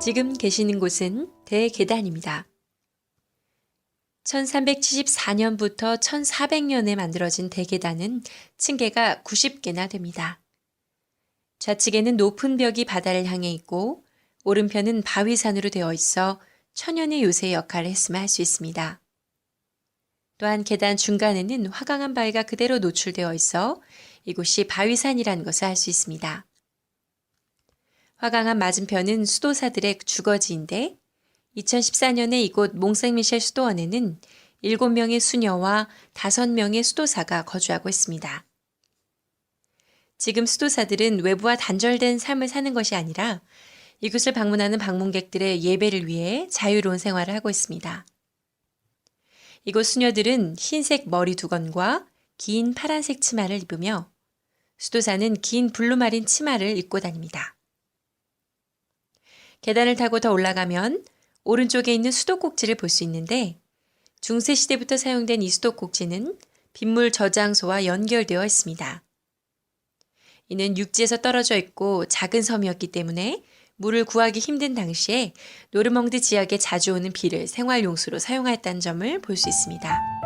지금 계시는 곳은 대계단입니다. 1374년부터 1400년에 만들어진 대계단은 층계가 90개나 됩니다. 좌측에는 높은 벽이 바다를 향해 있고 오른편은 바위산으로 되어 있어 천연의 요새 역할을 했음을 할수 있습니다. 또한 계단 중간에는 화강암 바위가 그대로 노출되어 있어 이곳이 바위산이라는 것을 알 수 있습니다. 화강암 맞은편은 수도사들의 주거지인데 2014년에 이곳 몽생미셸 수도원에는 7명의 수녀와 5명의 수도사가 거주하고 있습니다. 지금 수도사들은 외부와 단절된 삶을 사는 것이 아니라 이곳을 방문하는 방문객들의 예배를 위해 자유로운 생활을 하고 있습니다. 이곳 수녀들은 흰색 머리 두건과 긴 파란색 치마를 입으며 수도사는 긴 블루마린 치마를 입고 다닙니다. 계단을 타고 더 올라가면 오른쪽에 있는 수도꼭지를 볼 수 있는데 중세 시대부터 사용된 이 수도꼭지는 빗물 저장소와 연결되어 있습니다. 이는 육지에서 떨어져 있고 작은 섬이었기 때문에 물을 구하기 힘든 당시에 노르멍드 지역에 자주 오는 비를 생활용수로 사용하였다는 점을 볼 수 있습니다.